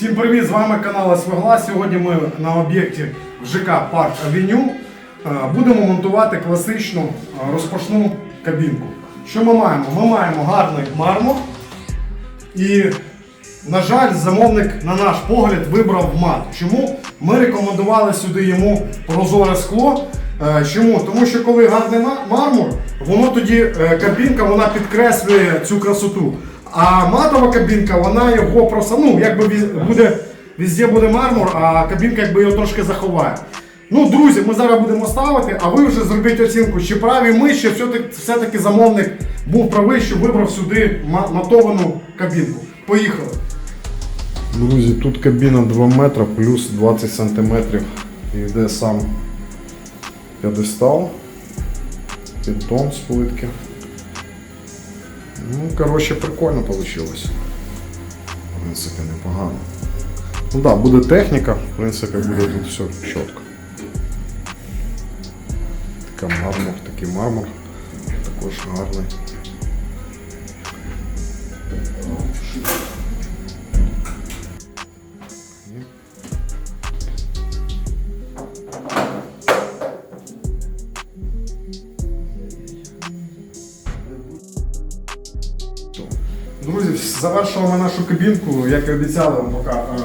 Всім привіт! З вами канал СВГЛА. Сьогодні ми на об'єкті ЖК Парк Авеню е, будемо монтувати класичну е, розпашну кабінку. Що ми маємо? Ми маємо гарний мармур і, на жаль, замовник, на наш погляд, вибрав мат. Чому? Ми рекомендували сюди йому прозоре скло. Е, Чому? Тому що коли гарний мармур, воно тоді кабінка вона підкреслює цю красоту. А матова кабінка, вона його просто, ну, якби буде, везде буде мармур, а кабінка якби його трошки заховає. Ну, друзі, ми зараз будемо ставити, а ви вже зробіть оцінку, чи праві ми, чи все-таки, замовник був правий, що вибрав сюди ма- матовану кабінку. Поїхали. Друзі, тут кабіна 2 метри плюс 20 сантиметрів. Йде сам п'єдестал, піддон з плитки. Ну, коротше, прикольно вийшло. В принципі, непогано. Ну так, да, буде техніка, в принципі, буде тут все чітко. Така мармур, такий мармур. Також гарний. Завершуємо нашу кабінку. Як і обіцяли, вам пока, е,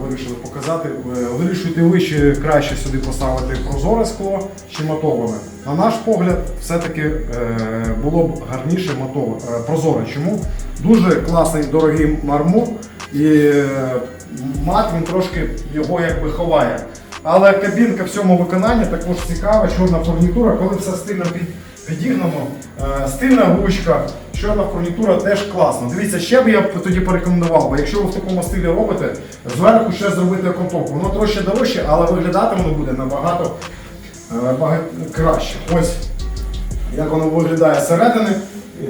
вирішили показати. Е, Вирішуйте ви, чи краще сюди поставити прозоре скло чи матоване. На наш погляд, все-таки е, було б гарніше матове, е, прозоре. Чому? Дуже класний дорогий мармур і е, мат він трошки його якби ховає. Але кабінка в цьому виконанні також цікава, чорна фурнітура, коли все стильно під, підігнано, е, стильна ручка, чорна фурнітура теж класно. Дивіться, ще б я тоді порекомендував, бо якщо ви в такому стилі робите, зверху ще зробити окантовку. Воно трошки дорожче, але виглядати воно буде набагато е, краще. Ось як воно виглядає зсередини.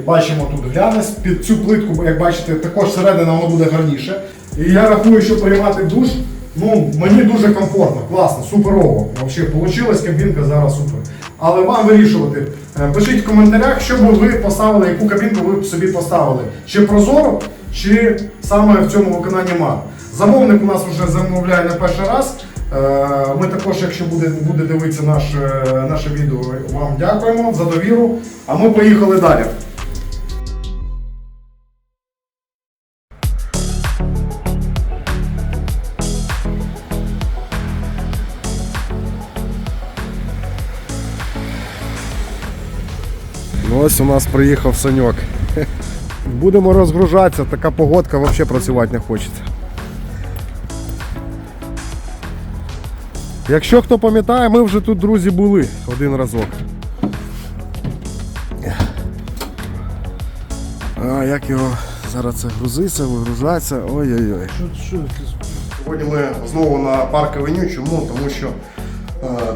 Бачимо тут глянець. Під цю плитку, як бачите, також середина воно буде гарніше. І я рахую, що приймати душ, ну, мені дуже комфортно, класно, суперово. Взагалі, вийшла кабінка зараз супер. Але вам вирішувати. Е, Пишіть в коментарях, що би ви поставили, яку кабінку ви б собі поставили. Чи прозоро, чи саме в цьому виконанні мар. Замовник у нас вже замовляє не перший раз. Е, Ми також, якщо буде, буде дивитися наше, наше відео, вам дякуємо за довіру. А ми поїхали далі. Ось у нас приїхав саньок. Будемо розгружатися, така погодка взагалі працювати не хочеться. Якщо хто пам'ятає, ми вже тут, друзі, були один разок. А як його зараз це грузиться, вигружається. Ой-ой-ой. Сьогодні ми знову на парк Авеню. Чому? Тому що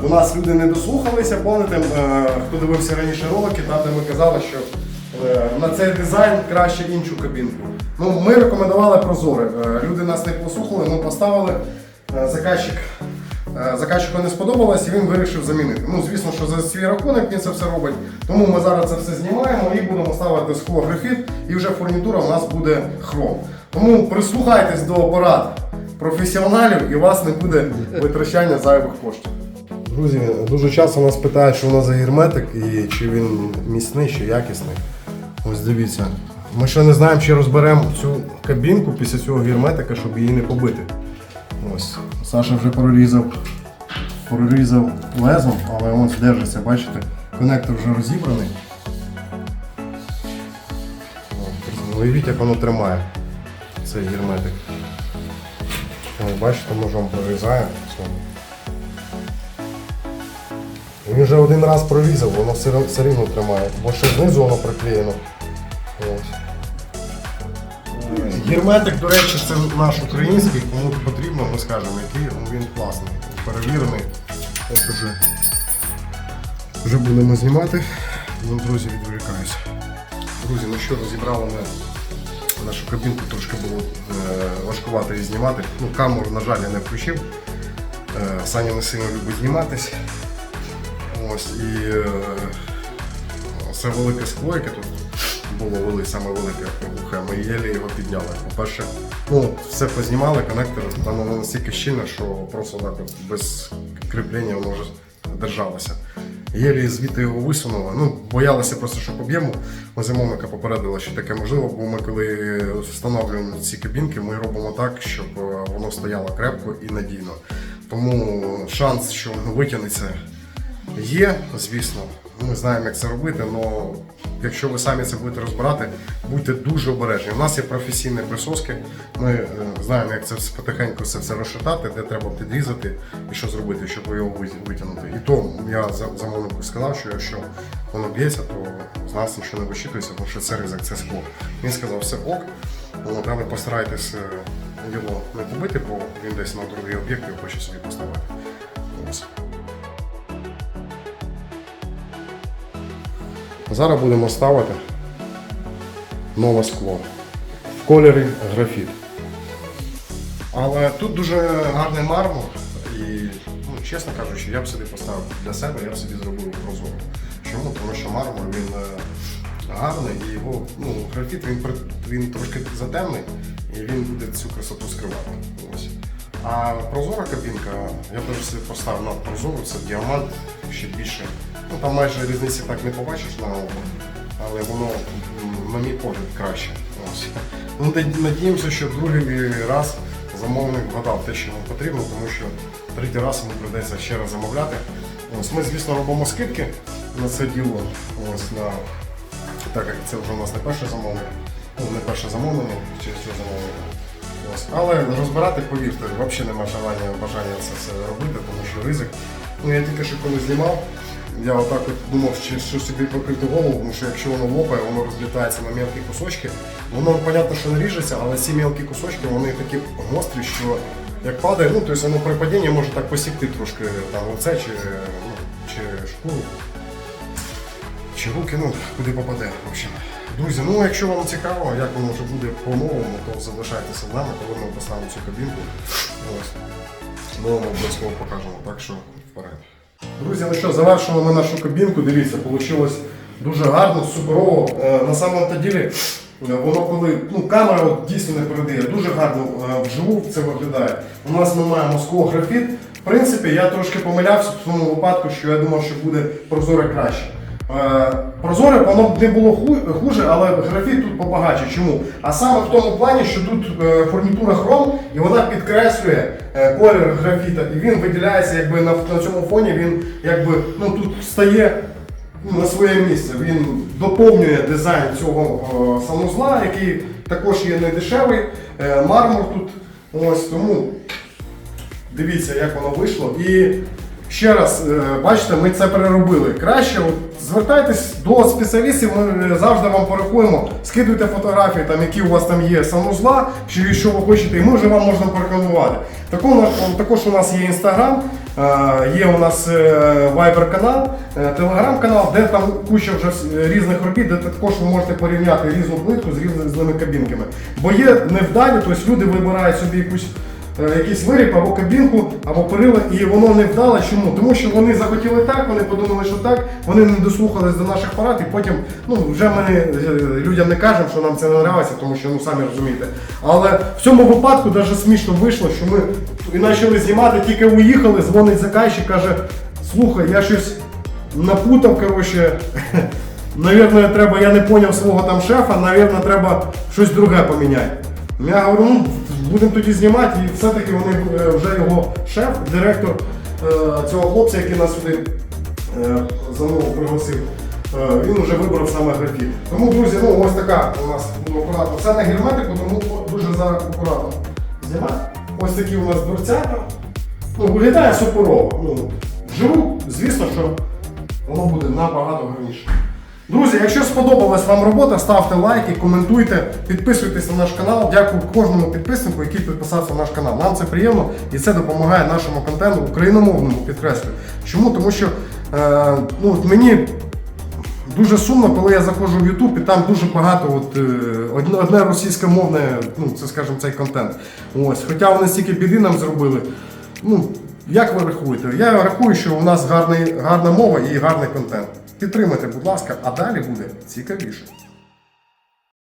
до нас люди не дослухалися. Пам'ятаєте, е, хто дивився раніше ролики, там де ми казали, що е, на цей дизайн краще іншу кабінку. Ну, ми рекомендували прозоре. Е, люди нас не послухали, ми поставили. Е, заказчик Е, Заказчику не сподобалось і він вирішив замінити. Ну, звісно, що за свій рахунок він це все робить. Тому ми зараз це все знімаємо і будемо ставити скло графіт, і вже фурнітура у нас буде хром. Тому прислухайтесь до порад професіоналів і у вас не буде витрачання зайвих коштів. Друзі, дуже часто нас питають, що нас за герметик і чи він міцний, чи якісний. Ось дивіться. Ми ще не знаємо, чи розберемо цю кабінку після цього герметика, щоб її не побити. Ось, Саша вже прорізав, прорізав лезом, але ось держиться, бачите, конектор вже розібраний. Уявіть, як воно тримає цей герметик. Бачите, ножом прорізає. Він вже один раз прорізав, воно все, все рівно тримає, бо ще знизу воно приклеєно. Ось. Герметик, до речі, це наш український, кому потрібно, ми скажемо, який він класний, перевірений. Ось уже, вже будемо знімати. Ну, друзі, відволікаюся. Друзі, ну що, розібрали ми нашу кабінку, трошки було е, важкувато її знімати. Ну, камеру, на жаль, я не включив. Е, Саня не сильно любить зніматись. Ось, і е, це велике скло, яке тут було вели саме велике вуха, ми єлі його підняли. По-перше, ну, все познімали, коннектор, там воно настільки щільне, що просто так от без кріплення воно вже держалося. Єлі звідти його висунули. Ну, боялися просто, щоб об'єму. Ми замовника попередили, що таке можливо, бо ми коли встановлюємо ці кабінки, ми робимо так, щоб е, воно стояло крепко і надійно. Тому шанс, що воно витягнеться, є, звісно. Ми знаємо, як це робити, але якщо ви самі це будете розбирати, будьте дуже обережні. У нас є професійні присоски. Ми е, знаємо, як це потихеньку це все розшатати, де треба підрізати і що зробити, щоб його витягнути. І то я за- замовнику сказав, що якщо воно б'ється, то з нас нічого не вичитується, тому що це ризик, це скло. Він сказав, все ок, але постарайтесь е, його не побити, бо він десь на другий об'єкт його хоче собі поставити. Зараз будемо ставити нове скло в кольорі графіт. Але тут дуже гарний мармур і, ну, чесно кажучи, я б собі поставив для себе, я б собі зробив прозоро. Чому? Тому що мармур він е, гарний і його ну, графіт він, він трошки затемний і він буде цю красоту скривати. Ось. А прозора кабінка, я б собі поставив на прозору, це діамант ще більше. Ну там майже різниці так не побачиш на око, але воно, на мій погляд, краще. Ну, надіємося, що другий раз замовник вгадав те, що йому потрібно, тому що третій раз йому прийдеться ще раз замовляти. Ось ми, звісно, робимо скидки на це діло. Ось на так як це вже у нас не перше замовлення, ну не перше замовлення через цього замовлення. Ось. Але розбирати, повірте, взагалі немає желання, бажання це все робити, тому що ризик. Ну я тільки що коли знімав, я отак от думав, чи що собі покрити голову, тому що якщо воно лопає, воно розлітається на мелкі кусочки. Воно, понятно, що не ріжеться, але ці мелкі кусочки вони такі гострі, що як падає, ну тобто воно при падінні може так посікти трошки там лице чи, ну, чи шкуру. Чи руки, ну, куди попаде, в общем. Друзі, ну якщо вам цікаво, як воно вже буде по-новому, то залишайтеся з нами, коли ми поставимо цю кабінку. Ось. Ми обов'язково покажемо, так що вперед. Друзі, ну що, завершили ми нашу кабінку, дивіться, вийшло дуже гарно, суперово. Е, на самому ділі, е, воно коли ну, камера от, дійсно не передає, дуже гарно е, вживу це виглядає. У нас ми маємо скло графіт. В принципі, я трошки помилявся в тому випадку, що я думав, що буде прозоре краще. Е, Прозоре воно не було хуже, але графіт тут побагаче. Чому? А саме в тому плані, що тут е, фурнітура хром і вона підкреслює е, колір графіта, і він виділяється якби на, цьому фоні. Він якби ну тут стає ну, на своє місце. Він доповнює дизайн цього санузла, який також є не дешевий. Е, мармур тут. Ось тому Дивіться, як воно вийшло. І ще раз, е, бачите, ми це переробили. Краще звертайтесь до спеціалістів, ми завжди вам порахуємо, скидуйте фотографії, там, які у вас там є санузла, чи що ви хочете, і ми вже вам можемо порекомендувати. Також, у нас є інстаграм, е, є у нас вайбер канал, телеграм канал, де там куча вже е, різних робіт, де також ви можете порівняти різну плитку з різними кабінками. Бо є невдалі, тобто люди вибирають собі якусь якийсь виріб або кабінку, або перила, і воно не вдало. Чому? Тому що вони захотіли так, вони подумали, що так, вони не дослухались до наших порад, і потім ну, вже ми е, людям не кажемо, що нам це не подобається, тому що ну самі розумієте. Але в цьому випадку навіть смішно вийшло, що ми і почали знімати, тільки уїхали, дзвонить заказчик, каже, слухай, я щось напутав, коротше. Навірно, треба, я не поняв свого там шефа, навірно, треба щось друге поміняти. Я говорю, ну будемо тоді знімати, і все-таки вони е, вже його шеф, директор е, цього хлопця, який нас сюди е, замовив, пригласив, він вже вибрав саме графіт. Тому, друзі, ну ось така у нас ну, акуратно. Це на герметику, тому дуже зараз акуратно знімати. Ось такі у нас дверцята. Ну, виглядає суперово. Ну, вживу, звісно, що воно буде набагато гарніше. Друзі, якщо сподобалась вам робота, ставте лайки, коментуйте, підписуйтесь на наш канал. Дякую кожному підписнику, який підписався на наш канал. Нам це приємно і це допомагає нашому контенту україномовному, підкреслюю. Чому? Тому що е, ну, от мені дуже сумно, коли я заходжу в YouTube, і там дуже багато от, е, одне російськомовне, ну це скажімо, цей контент. Ось, хоча вони стільки біди нам зробили. Ну, як ви рахуєте? Я рахую, що у нас гарний, гарна мова і гарний контент. Підтримайте, будь ласка, а далі буде цікавіше.